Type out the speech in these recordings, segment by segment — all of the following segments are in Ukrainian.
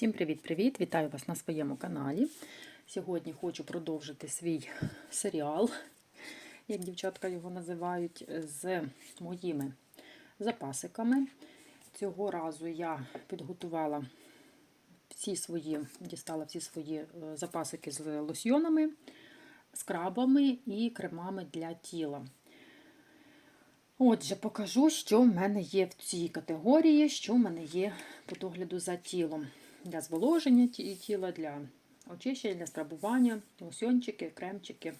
Всім привіт-привіт! Вітаю вас на своєму каналі. Сьогодні хочу продовжити свій серіал, як дівчатка його називають, з моїми запасиками. Цього разу я підготувала всі свої, дістала всі свої е, запасики з лосьйонами, скрабами і кремами для тіла. Отже, покажу, що в мене є в цій категорії, що в мене є по догляду за тілом. Для зволоження тіла, для очищення, для скрабування, лосьончики, кремчики.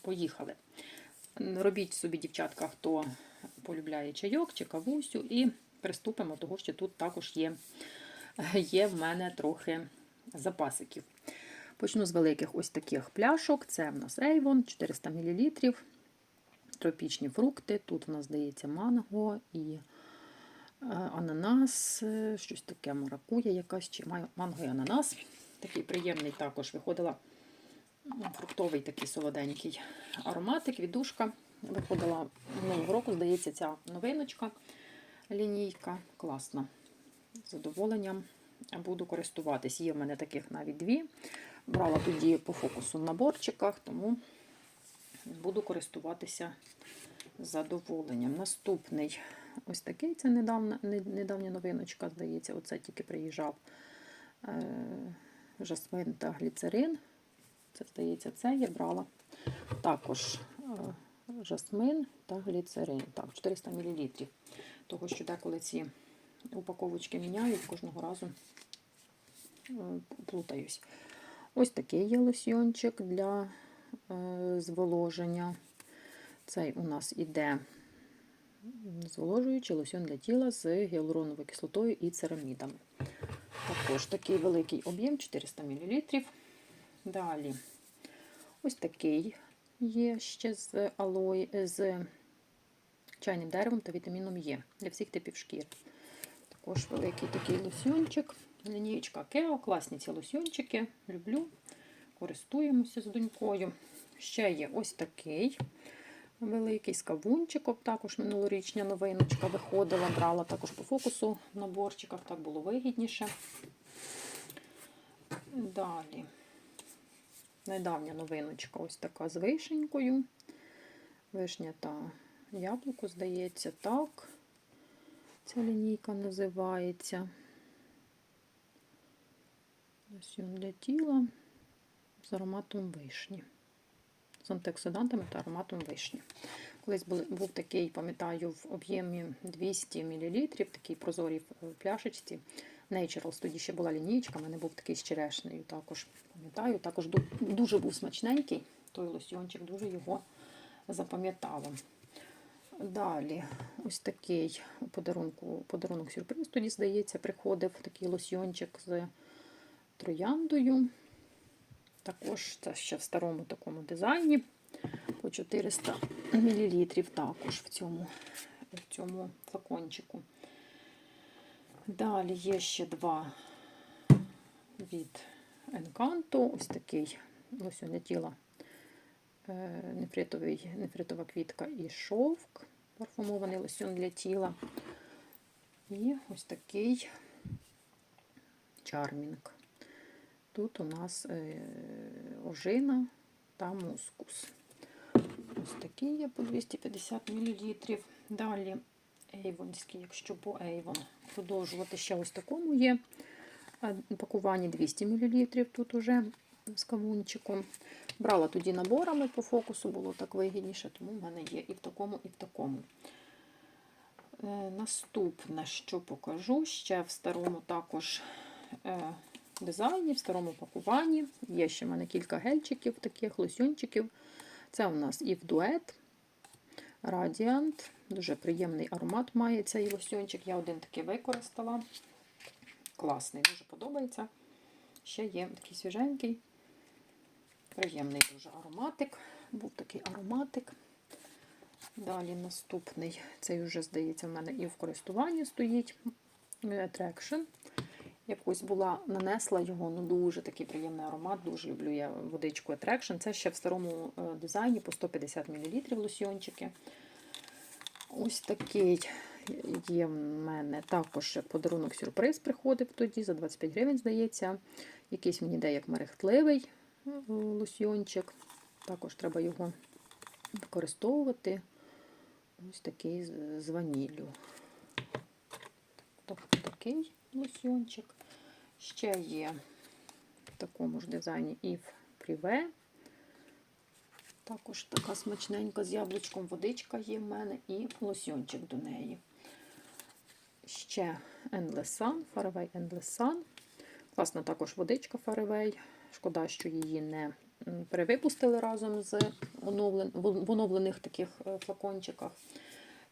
Поїхали. Робіть собі, дівчатка, хто полюбляє чайок чи кавусю, і приступимо, того що тут також є, є в мене трохи запасиків. Почну з великих ось таких пляшок. Це в нас Avon 400 мл тропічні фрукти. Тут у нас здається манго і ананас, е, щось таке маракуя якась, чи манго і ананас. Такий приємний також виходила фруктовий такий солоденький ароматик, віддушка. Виходила минулого року, здається, ця новиночка, лінійка. Класна. З задоволенням буду користуватись. Є в мене таких навіть дві. Брала тоді по фокусу в наборчиках, тому буду користуватися задоволенням. Наступний ось такий це недавна, недавня новиночка, здається, оце тільки приїжджав е, жасмин та гліцерин. Це, здається, це я брала. Також е, жасмин та гліцерин. Так, 400 мл. Того, що деколи ці упаковочки міняють, кожного разу е, плутаюсь. Ось такий є лосьйончик для зволоження. Цей у нас іде зволожуючий лосьон для тіла з гіалуроновою кислотою і церамідами. Також такий великий об'єм 400 мл. Далі ось такий є ще з алої, з чайним деревом та вітаміном Е для всіх типів шкіри. Також великий такий лосьончик. Лінієчка Кео, класні ці лосьончики. Люблю, користуємося з донькою. Ще є ось такий великий з кавунчиком. Також минулорічня новиночка виходила, брала також по фокусу в наборчиках, так було вигідніше. Далі. Недавня новиночка ось така з вишенькою. Вишня та яблуко, здається, так. Ця лінійка називається. Лосьон для тіла з ароматом вишні. З антиоксидантами та ароматом вишні. Колись був, такий, пам'ятаю, в об'ємі 200 мл, такий прозорій пляшечці. Naturals, тоді ще була лінійка, в мене був такий з черешнею. Також пам'ятаю, також дуже був смачненький. Той лосьончик, дуже його запам'ятала. Далі, ось такий подарунку, подарунок сюрприз. Тоді, здається, приходив такий лосьйончик з трояндою. Також це ще в старому такому дизайні. По 400 мл також в цьому, в цьому флакончику. Далі є ще два від Encanto. Ось такий лосьон для тіла е, нефритовий, нефритова квітка і шовк, парфумований лосьон для тіла. І ось такий чармінг. Тут у нас е, ожина та мускус. Ось такий є по 250 мл. Далі ейвонський, якщо по ейвон. Продовжувати ще ось такому є. Пакування 200 мл тут уже з кавунчиком. Брала тоді наборами по фокусу, було так вигідніше, тому в мене є і в такому, і в такому. Е, Наступне, що покажу, ще в старому також е, дизайні, в старому пакуванні. Є ще в мене кілька гельчиків, таких лосьончиків. Це у нас і в дует Radiant. Дуже приємний аромат має цей лосьончик. Я один такий використала. Класний, дуже подобається. Ще є такий свіженький. Приємний дуже ароматик. Був такий ароматик. Далі наступний, цей вже, здається, в мене і в користуванні стоїть Attraction. Якось була, нанесла його, ну дуже такий приємний аромат, дуже люблю я водичку Attraction. Це ще в старому е, дизайні по 150 мл лосьйончики. Ось такий є в мене також подарунок сюрприз приходив тоді, за 25 гривень, здається. Якийсь мені як мерехтливий е, лосьйончик. Також треба його використовувати. Ось такий з- ваніллю. Тобто такий лосьйончик. Ще є в такому ж дизайні Eve Privé. Також така смачненька з яблучком водичка є в мене і лосьончик до неї. Ще Endless Sun, Faraway Endless Sun. Класна також водичка Faraway. Шкода, що її не перевипустили разом з оновлен... в оновлених таких е, флакончиках.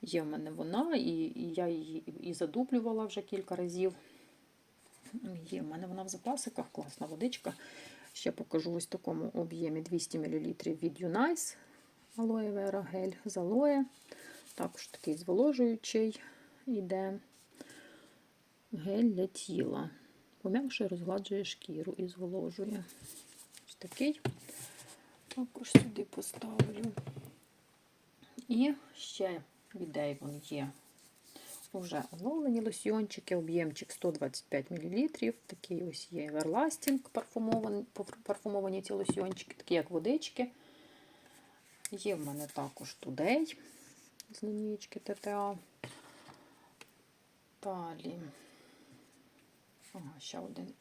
Є в мене вона, і я її і задублювала вже кілька разів. Є в мене вона в запасиках, класна водичка. Ще покажу ось такому об'ємі 200 мл від Unice Aloe Vera гель з алоє. Також такий зволожуючий іде гель для тіла. Пом'якшує, розгладжує шкіру і зволожує. Ось такий. Також сюди поставлю. І ще від Avon є вже оновлені лосьйончики, об'ємчик 125 мл. Такий ось є Everlasting парфумовані, парфумовані ці лосьйончики, такі як водички. Є в мене також Today з лінієчки ТТА. Далі. Ага, ще один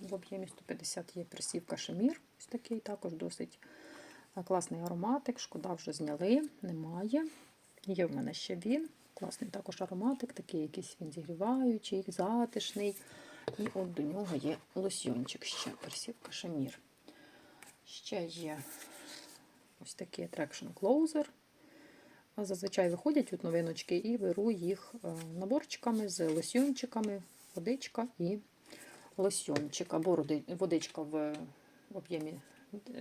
в об'ємі 150 є присів кашемір. Ось такий також досить е, класний ароматик. Шкода вже зняли, немає. Є в мене ще він. Класний також ароматик, такий якийсь він зігріваючий, затишний. І от до нього є лосьйончик ще, персів кашемір. Ще є ось такий Attraction Closer. Зазвичай виходять от новиночки і беру їх е, наборчиками з лосьйончиками, водичка і лосьйончик. Або водичка в об'ємі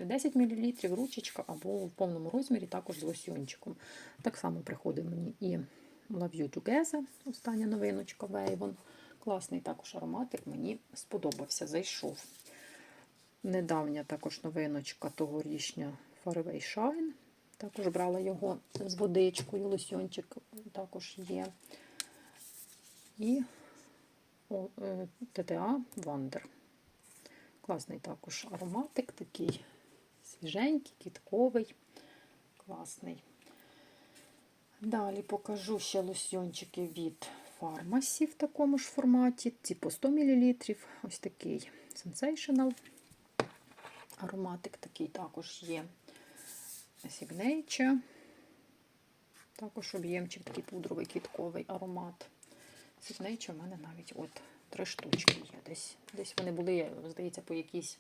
10 мл, ручечка, або в повному розмірі також з лосьйончиком. Так само приходить мені і Love You Together, остання новиночка Вейвон. Класний також ароматик, мені сподобався, зайшов. Недавня також новиночка тогорічня Faraway Shine. Також брала його з водичкою, лосьончик також є. І е, TTA Wonder. Класний також ароматик, такий свіженький, кітковий, класний. Далі покажу ще лосьйончики від Pharmacy в такому ж форматі. Ці по 100 мл. Ось такий Sensational. Ароматик такий також є. Signature. Також об'ємчик такий пудровий квітковий аромат. Signature у мене навіть от три штучки є. Десь десь вони були, здається, по якійсь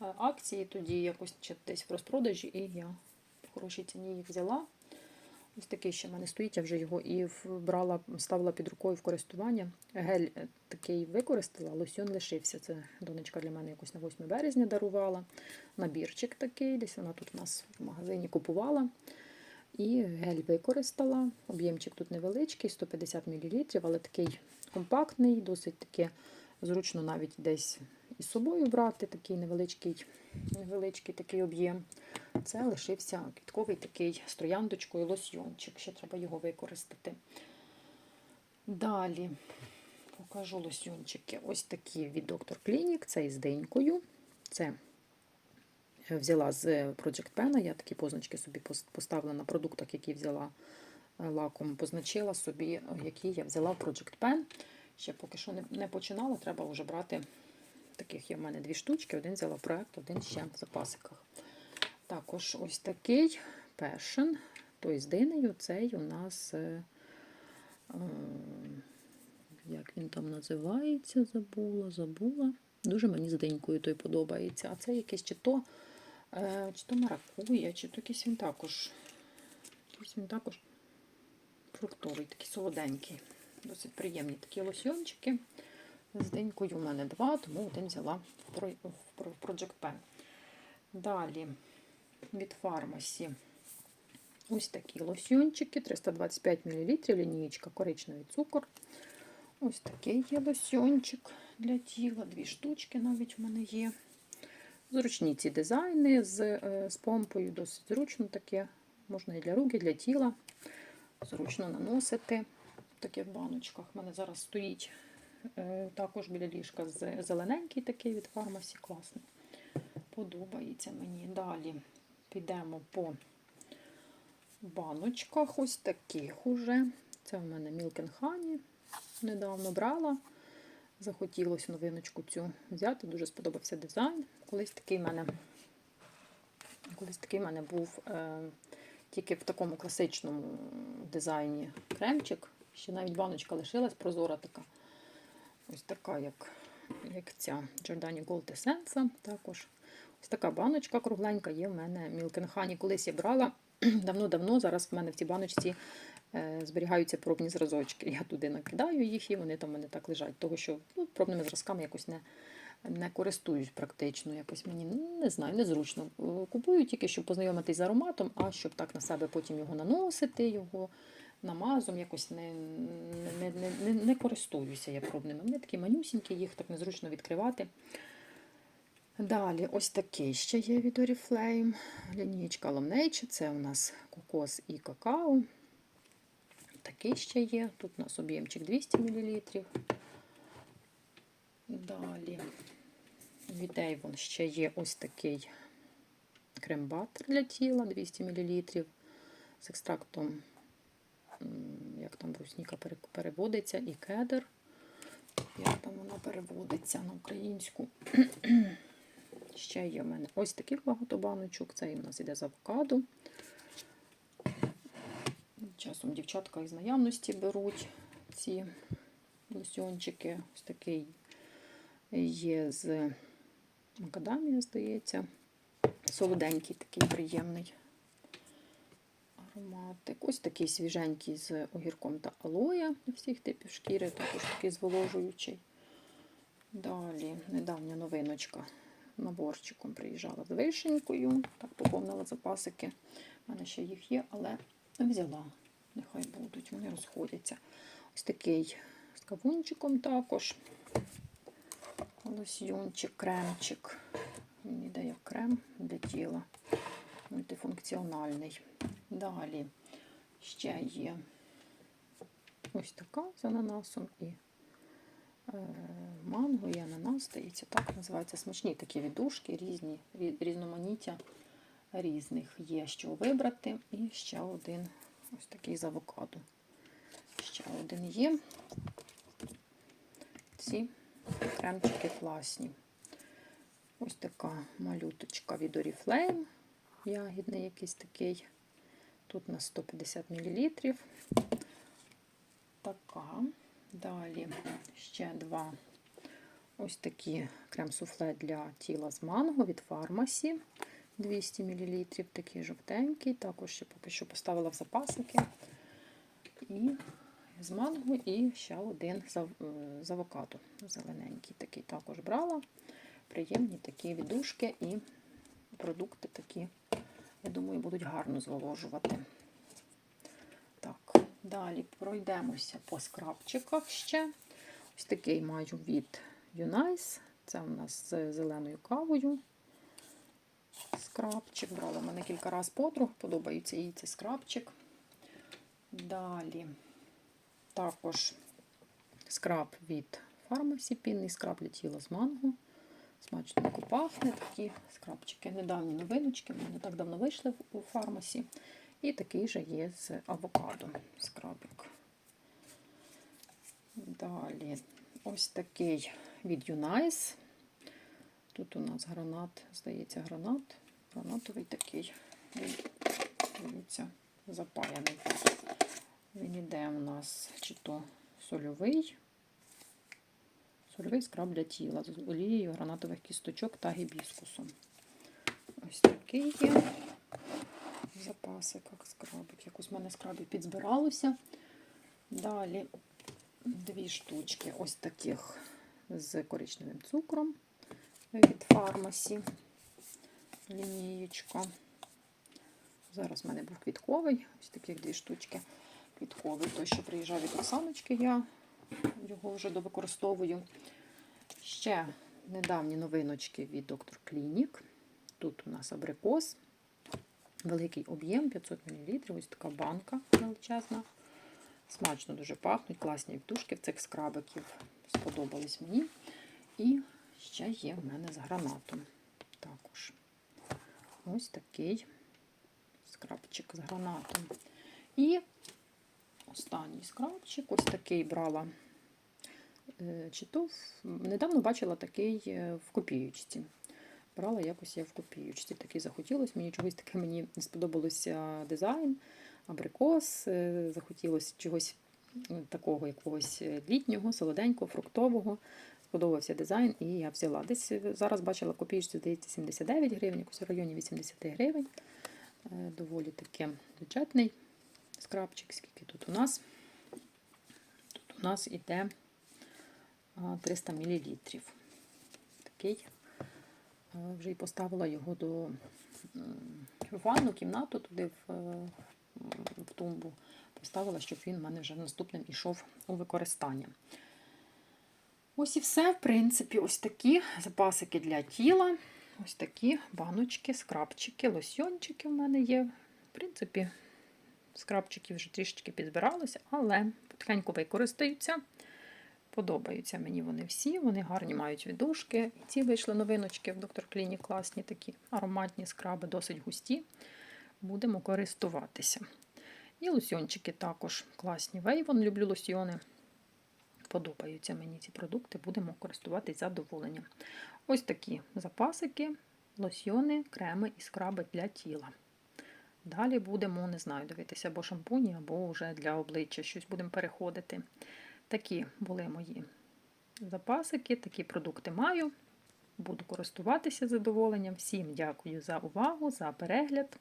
е, акції, тоді якось десь в розпродажі, і я в хорошій ціні їх взяла. Ось такий ще в мене стоїть, я вже його і брала, ставила під рукою в користування. Гель е, такий використала, лосьон лишився. Це донечка для мене якось на 8 березня дарувала. Набірчик такий, десь вона тут у нас в магазині купувала. І гель використала. Об'ємчик тут невеличкий, 150 мл, але такий компактний, досить таки зручно навіть десь із собою брати. Такий невеличкий, невеличкий такий об'єм. Це лишився квітковий такий з трояндочкою лосьйончик. Ще треба його використати. Далі покажу лосьйончики. Ось такі від Dr. Clinic. Це із денькою. Це взяла з Project Pen. Я такі позначки собі поставила на продуктах, які взяла е, лаком. Позначила собі, які я взяла в Project Pen. Ще поки що не починала, треба вже брати. Таких є в мене дві штучки. Один взяла в проект, один ще в запасиках. Також ось такий Passion, той з динею, цей у нас, е, е, як він там називається, забула, забула. Дуже мені з денькою той подобається. А це якийсь чи то, е, чи то маракуя, чи то якийсь він також. Якийсь він також фруктовий, такий солоденький. Досить приємні такі лосьйончики. З денькою у мене два, тому один взяла в Project Pen. Далі від фармасі. Ось такі лосьйончики, 325 мл, лінієчка коричневий цукор. Ось такий є лосьйончик для тіла, дві штучки навіть в мене є. Зручні ці дизайни з, е, з помпою, досить зручно таке. Можна і для рук, і для тіла. Зручно наносити. таких баночках. У мене зараз стоїть е, також біля ліжка зелененький такий від фармасі. Класний. Подобається мені. Далі підемо по баночках. Ось таких уже. Це в мене Honey. Недавно брала. Захотілося новиночку цю взяти. Дуже сподобався дизайн. Колись такий в мене, колись такий в мене був е, тільки в такому класичному дизайні кремчик. Ще навіть баночка лишилась, прозора така. Ось така, як, як ця Giordani Gold Essence. Також ось така баночка кругленька є в мене Honey. Колись я брала давно-давно. Зараз в мене в цій баночці е, зберігаються пробні зразочки. Я туди накидаю їх, і вони там в мене так лежать. Того, що ну, пробними зразками якось не, не користуюсь практично. Якось мені не знаю, незручно. Е, Купую тільки, щоб познайомитись з ароматом, а щоб так на себе потім його наносити, його намазом якось не, не, не, не, не користуюся я пробними. Вони такі манюсінькі, їх так незручно відкривати. Далі, ось такий ще є від Oriflame. Лінієчка Lomnage. Це у нас кокос і какао. Такий ще є. Тут у нас об'ємчик 200 мл. Далі від Avon ще є ось такий крем-баттер для тіла 200 мл з екстрактом, як там брусніка переводиться, і кедр. Як там вона переводиться на українську. Ще є в мене ось таких багато баночок. Це в нас іде з авокадо. Часом дівчатка із наявності беруть ці лосьончики. Ось такий є з макадамія, здається. Солоденький, такий приємний ароматик. Ось такий свіженький з огірком та алоє для всіх типів шкіри, також такий зволожуючий. Далі недавня новиночка наборчиком приїжджала з вишенькою. Так поповнила запасики. У мене ще їх є, але взяла. Нехай будуть, вони розходяться. Ось такий з кавунчиком також. Лосьйончик, кремчик. Він йде як крем для тіла. Мультифункціональний. Далі ще є ось така з ананасом і манго і ананас, здається, так називається. Смачні такі віддушки, різні, різноманіття різних є, що вибрати. І ще один ось такий з авокадо. Ще один є. Ці кремчики класні. Ось така малюточка від Oriflame. Ягідний якийсь такий. Тут на 150 мл. Така. Далі ще два ось такі крем-суфле для тіла з манго від фармасі. 200 мл, такий жовтенький. Також ще поки що поставила в запасики. І з манго, і ще один з, ав- з авокадо. Зелененький такий також брала. Приємні такі віддушки і продукти такі, я думаю, будуть гарно зволожувати. Далі пройдемося по скрабчиках ще. Ось такий маю від Unice. Це у нас з зеленою кавою. Скрабчик. Брала мене кілька разів подруг, подобається їй цей скрабчик. Далі також скраб від фармасі, пінний скраб для тіла з манго. Смачненько пахне. Такі скрабчики. Недавні новиночки. Вони не так давно вийшли у фармасі. І такий же є з авокадо скрабик. Далі ось такий від Unice. Тут у нас гранат, здається, гранат. Гранатовий такий. Він, дивіться, запаяний. Він іде у нас чи то сольовий. Сольовий скраб для тіла з олією гранатових кісточок та гібіскусом. Ось такий є. Запаси, як скрабик. Якось в мене скрабів підзбиралося. Далі дві штучки ось таких з коричневим цукром від фармасі. Лінієчка. Зараз в мене був квітковий, ось таких дві штучки. Квітковий, той, що приїжджав від Оксаночки, я його вже довикористовую. Ще недавні новиночки від Доктор Клінік. Тут у нас абрикос, великий об'єм 500 мл. Ось така банка величезна Смачно дуже пахнуть, класні втушки в цих скрабиків. Сподобались мені. І ще є в мене з гранатом. Також ось такий скрабчик з гранатом. І останній скрабчик, ось такий брала. е, Чи то недавно бачила такий е, в копіючці. Брала якось я в копіючці. Такий захотілося. Мені чогось таке мені не сподобалося дизайн, абрикос. е, Захотілося чогось е, такого якогось е, літнього, солоденького, фруктового. Сподобався дизайн, і я взяла. Десь е, зараз бачила копіючці, здається, 79 гривень, якось в районі 80 гривень. Доволі таки бюджетний скрабчик. Скільки тут у нас? Тут у нас іде 300 мл. Такий. Е, Вже й поставила його до ванну кімнату, туди в, е, в тумбу. Поставила, щоб він в мене вже наступним ішов у використання. Ось і все, в принципі, ось такі запасики для тіла. Ось такі баночки, скрабчики, лосьончики в мене є. В принципі, скрабчики вже трішечки підзбиралися, але потихеньку використаються. Подобаються мені вони всі, вони гарні мають віддушки. І ці вийшли новиночки в доктор Кліні, класні такі ароматні скраби, досить густі. Будемо користуватися. І лосьончики також класні. Вейвон, люблю лосьйони. Подобаються мені ці продукти, будемо користуватись задоволенням. Ось такі запасики, лосьйони, креми і скраби для тіла. Далі будемо, не знаю, дивитися або шампуні, або вже для обличчя щось будемо переходити. Такі були мої запасики, такі продукти маю. Буду користуватися задоволенням. Всім дякую за увагу, за перегляд.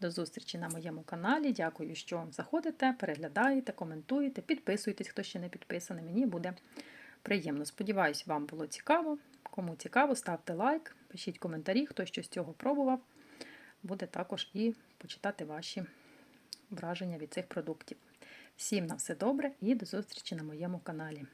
До зустрічі на моєму каналі. Дякую, що заходите, переглядаєте, коментуєте, підписуйтесь, хто ще не підписаний. Мені буде приємно. Сподіваюсь, вам було цікаво. Кому цікаво, ставте лайк, пишіть коментарі, хто що з цього пробував. Буде також і почитати ваші враження від цих продуктів. Всім на все добре і до зустрічі на моєму каналі.